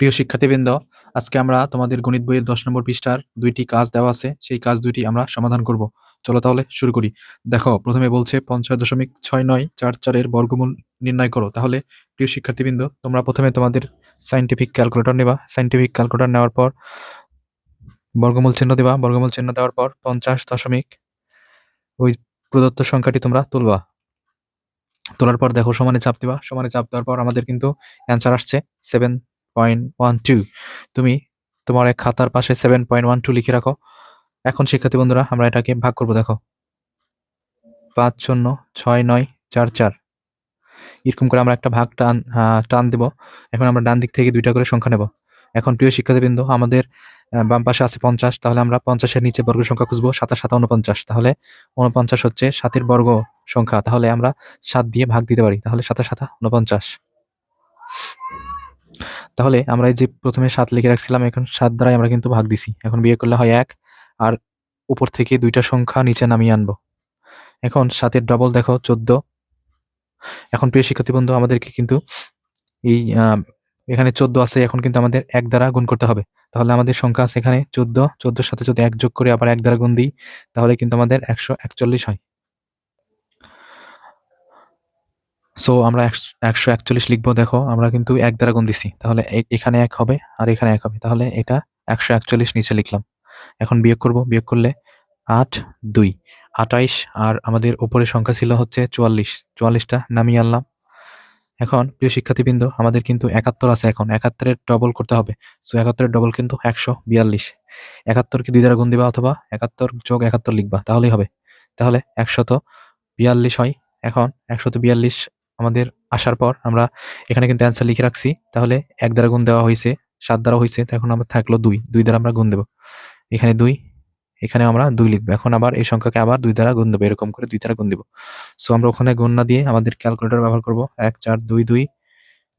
প্রিয় শিক্ষার্থীবৃন্দ, আজকে আমরা তোমাদের গণিত বইয়ের ১০ নম্বর পৃষ্ঠার দুইটি কাজ দেওয়া আছে। সেই কাজ দুইটি আমরা সমাধান করব। চলো তাহলে শুরু করি। দেখো প্রথমে বলছে পঞ্চাশ দশমিক ছয় নয় চার চারের বর্গমূল নির্ণয় করো। তাহলে প্রিয় শিক্ষার্থীবৃন্দ, তোমরা প্রথমে তোমাদের সায়েন্টিফিক ক্যালকুলেটর নেবা। সাইন্টিফিক ক্যালকুলেটর নেওয়ার পর বর্গমূল চিহ্ন দিবা। বর্গমূল চিহ্ন দেওয়ার পর ৫০ দশমিক ওই প্রদত্ত সংখ্যাটি তোমরা তুলবা। তোলার পর দেখো সমানে চাপ দিবা। সমানে চাপ দেওয়ার পর আমাদের কিন্তু অ্যান্সার আসছে 7.12 তুমি তোমার এক খাতার পাশে 7.12 লিখে রাখো। এখন শিক্ষার্থী বন্ধুরা, আমরা এটাকে ভাগ করব, দেখো। ৫ শূন্য ৬ ৯ ৪ ৪ এরকম করে আমরা একটা ভাগ টান টান দেব। এখন আমরা ডান দিক থেকে দুইটা করে সংখ্যা নেব। এখন প্রিয় শিক্ষার্থীবৃন্দ, আমাদের বাম পাশে আছে ৫০ তাহলে আমরা ৫০ এর নিচে বর্গ সংখ্যা খুঁজব। ৭ আর ৭ ৪৯ তাহলে ৪৯ হচ্ছে ৭ এর বর্গ সংখ্যা। তাহলে আমরা ৭ দিয়ে ভাগ দিতে পারি। তাহলে ৭ আর ৭ ৪৯ তাহলে আমরা যে প্রথমে সাত লিখে রাখছিলাম এখন সাত দ্বারাই আমরা কিন্তু ভাগ দিছি। এখন বিয়ে করলে হয় এক আর উপর থেকে দুইটা সংখ্যা নিচে নামিয়ে আনব। এখন সাতের ডবল দেখো ১৪ এখন প্রিয় শিক্ষার্থী বন্ধু আমাদেরকে কিন্তু এই এখানে ১৪ আছে এখন কিন্তু আমাদের এক দ্বারা গুণ করতে হবে। তাহলে আমাদের সংখ্যা আছে এখানে ১৪, ১৪ এর সাথে যদি এক যোগ করে আবার এক দ্বারা গুণ দিই তাহলে কিন্তু আমাদের ১৪১ হয়। সো আমরা একশো একচল্লিশ লিখব দেখো আমরা কিন্তু এক দ্বারা গুণ দিছি। তাহলে এখানে এক হবে আর এখানে এক হবে। তাহলে এটা ১৪১ নিচে লিখলাম। এখন বিয়োগ করব। বিয়োগ করলে ৮, ২, ২৮ আর আমাদের উপরের সংখ্যা ছিল হচ্ছে ৪৪। ৪৪টা নামিয়ে আনলাম। এখন প্রিয় শিক্ষার্থীবৃন্দ আমাদের কিন্তু ৭১ আছে এখন। একাত্তরের ডবল করতে হবে। সো একাত্তরের ডবল কিন্তু ১৪২। ৭১ কে ২ দ্বারা গুণ দিবা অথবা ৭১ যোগ ৭১ লিখবা তাহলেই হবে। তাহলে ১৪২ হয়। এখন ১৪২ আমাদের আসার পর আমরা এখানে কিন্তু অ্যান্সার লিখে রাখছি। তাহলে এক দ্বারা গুণ দেওয়া হয়েছে, সাত দ্বারা হয়েছে এখন আমরা থাকল ২। ২ দ্বারা আমরা গুণ দেবো এখানে দুই, এখানে আমরা দুই লিখব। এখন আবার এই সংখ্যাকে আবার দুই দ্বারা গুণ দেবো, এরকম করে দুই দ্বারা গুণ দিব। সো আমরা ওখানে গুণ না দিয়ে আমাদের ক্যালকুলেটর ব্যবহার করব। ১ ৪ ২ ২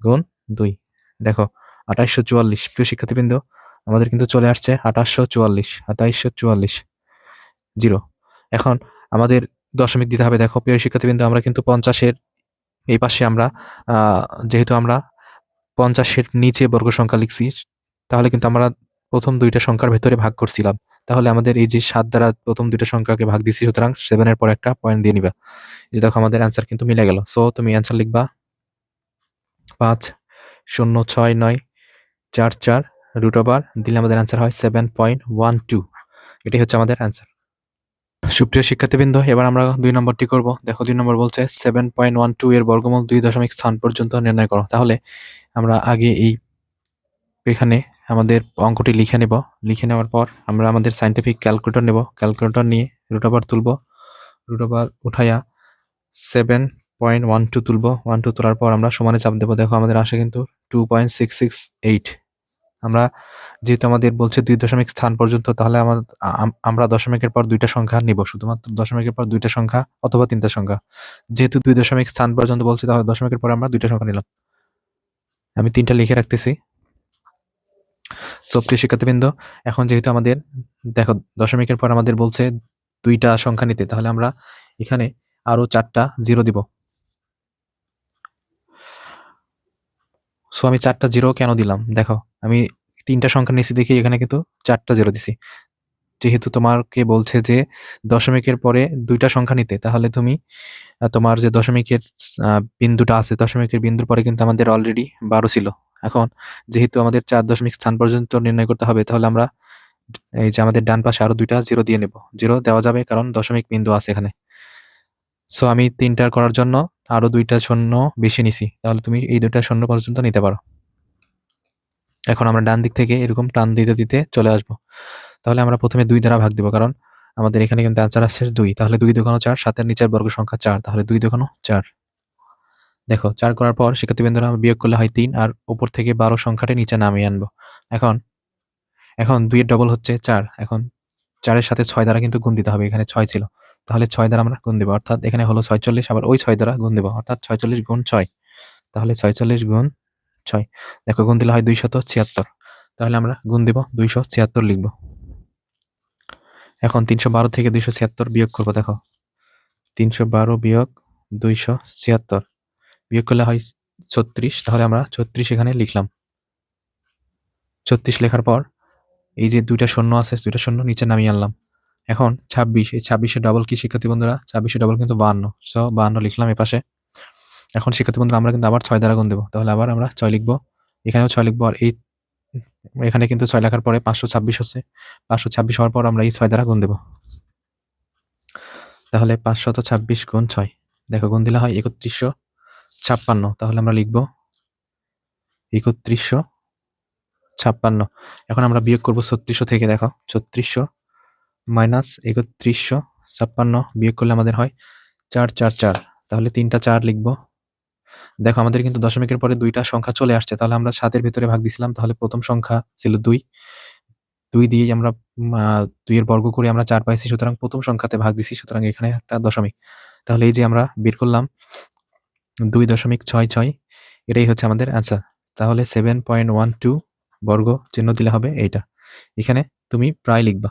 গুণ দুই দেখো ২৮৪৪ প্রিয় শিক্ষার্থীবৃন্দ, আমাদের কিন্তু চলে আসছে ২৮৪৪ ২৮৪৪ জিরো। এখন আমাদের দশমিক দিতে হবে দেখো, প্রিয় শিক্ষার্থীবৃন্দ, আমরা কিন্তু ৫০ এর এই পাশে আমরা যেহেতু আমরা ৫০ এর নিচে বর্গ সংখ্যা লিখছি, তাহলে কিন্তু আমরা প্রথম দুইটা সংখ্যার ভেতরে ভাগ করছিলাম। তাহলে আমাদের এই যে সাত দ্বারা প্রথম দুইটা সংখ্যাকে ভাগ দিছি, সুতরাং 7 এর পর একটা পয়েন্ট দিয়ে নিবা। যে দেখো আমাদের অ্যান্সার কিন্তু মিলে গেল। সো তুমি অ্যান্সার লিখবা ৫ ০ ৬ ৯ ৪ ৪ রুট ওভার দিলে আমাদের অ্যান্সার হয় 7.12 এটাই হচ্ছে আমাদের অ্যান্সার। সুপ্রিয় শিক্ষার্থীবৃন্দ, এবার আমরা দুই নম্বরটি করব। দেখো, দুই নম্বর বলছে 7.12 এর বর্গমূল দুই দশমিক স্থান পর্যন্ত নির্ণয় করো। তাহলে আমরা আগে এই এখানে আমাদের অঙ্কটি লিখে নেব। লিখে নেওয়ার পর আমরা আমাদের সাইন্টিফিক ক্যালকুলেটর নেব। ক্যালকুলেটর নিয়ে রুট ওভার তুলব। রুট ওভার উঠাইয়া 7.12 তুলব। 12 তোলার পর আমরা সমানে চাপ দেব। দেখো, আমাদের আসে কিন্তু 2.668 আমরা যেহেতু আমাদের বলছে দুই দশমিক স্থান পর্যন্ত, তাহলে আমা, আম, আমরা দশমিকের পর দুইটা সংখ্যা নিব। শুধুমাত্র দশমিকের পর দুইটা সংখ্যা অথবা তিনটা সংখ্যা। যেহেতু দুই দশমিক স্থান পর্যন্ত বলছে, তাহলে দশমিকের পরে আমরা দুইটা সংখ্যা নিলাম। আমি ৩টা লিখে রাখতেছি। প্রিয় শিক্ষার্থীবৃন্দ, এখন যেহেতু আমাদের, দেখো, দশমিকের পর আমাদের বলছে দুইটা সংখ্যা নিতে, তাহলে আমরা এখানে আরও ৪টা 0 দিব। সো আমি ৪টা 0 কেন দিলাম? দেখো, আমি ৩টা সংখ্যা নিছি দেখি এখানে কিন্তু ৪টা 0 দিছি। যেহেতু তোমাকে বলছে যে দশমিকের পরে ২টা সংখ্যা নিতে, তাহলে তুমি তোমার যে দশমিকের বিন্দুটা আছে, দশমিকের বিন্দুর পরে কিন্তু আমাদের অলরেডি ১২ ছিল। এখন যেহেতু আমাদের ৪ দশমিক স্থান পর্যন্ত নির্ণয় করতে হবে, তাহলে আমরা এই যে আমাদের ডান পাশে আরও ২টা 0 দিয়ে নেব। 0 দেওয়া যাবে কারণ দশমিক বিন্দু আছে এখানে। সো আমি ৩টার করার জন্য আরও ২টা শূন্য বেশি নিছি। তাহলে তুমি এই দুইটা শূন্য পর্যন্ত নিতে পারো। এখন আমরা ডান দিক থেকে এরকম টান দিতে, দিতে চলে আসব। তাহলে আমরা প্রথমে দুই দ্বারা ভাগ দিব কারণ আমাদের এখানে কিন্তু অ্যান্সার আসছে দুই তাহলে দুই দোকানো ৪ ৭ এর নিচের বর্গ সংখ্যা চার তাহলে দুই দোকানো চার দেখো চার করার পর শিক্ষার্থীবৃন্দরা বিয়োগ করলে হয় তিন আর উপর থেকে ১২ সংখ্যাটি নিচে নামিয়ে আনব। এখন এখন ২ এর ডবল হচ্ছে চার এখন ৪ এর সাথে ৬ দ্বারা কিন্তু গুণ দিতে হবে, এখানে ৬ ছিল। তাহলে ৬ দ্বারা আমরা গুণ দেব, অর্থাৎ এখানে হলো ৪৬ আবার ওই ৬ দ্বারা গুণ দেব, অর্থাৎ ৪৬ গুণ ৬ তাহলে ৪৬ গুণ ৬ দেখো, গুণ দিলে হয় ২৭৬ তাহলে আমরা গুণ দেব ২৭৬ লিখব। এখন ৩১২ থেকে ২৭৬ বিয়োগ করব, দেখো ৩১২ বিয়োগ ২৭৬ বিয়োগ করলে হয় ৩৬ তাহলে আমরা ৩৬ এখানে লিখলাম। ছত্রিশ লেখার পর এই যে দুইটা শূন্য আছে, দুইটা শূন্য নিচে নামিয়ে আনলাম। এখন ছাব্বিশ, এই ছাব্বিশে ডবল কি শিক্ষার্থী বন্ধুরা? ছাব্বিশে ডবল কিন্তু বাহান্ন। সো বাহান্ন লিখলাম এ পাশে। এখন শিক্ষার্থী বন্ধুরা, আমরা কিন্তু আবার ছয় দ্বারা গুণ দেবো। তাহলে আবার আমরা ছয় লিখব। এখানেও ছয় লিখব। আর এই এখানে কিন্তু ছয় লেখার পরে পাঁচশো ছাব্বিশ হচ্ছে। পাঁচশো ছাব্বিশ হওয়ার পর আমরা এই ছয় দ্বারা গুণ দেবো। তাহলে পাঁচশত ছাব্বিশ গুণ ছয়। দেখো, গুণ দিলে হয় একত্রিশশো ছাপ্পান্ন। তাহলে আমরা লিখব একত্রিশশো ছাপ্পান্ন। এখন আমরা বিয়োগ করব ছত্রিশশো থেকে, দেখো, ছত্রিশশো মাইনাস একত্রিশশো ছাপ্পান্ন বিয়োগ করলে আমাদের হয় চার চার চার। তাহলে তিনটা চার লিখব। দেখো, আমাদের কিন্তু দশমিকের পরে দুইটা সংখ্যা চলে আসছে। তাহলে আমরা সাতের ভিতরে ভাগ দিছিলাম, তাহলে প্রথম সংখ্যা ছিল দুই। দুই দিয়ে আমরা দুইয়ের বর্গ করে আমরা চার পাইছি, সুতরাং প্রথম সংখ্যাতে ভাগ দিছি, সুতরাং এখানে একটা দশমিক। তাহলে এই যে আমরা বের করলাম, দুই দশমিক ছয় ছয়, এটাই হচ্ছে আমাদের অ্যান্সার তাহলে সেভেন পয়েন্ট ওয়ান টু বর্গ চিহ্ন দিলে হবে এইটা। এখানে তুমি প্রায় লিখবা।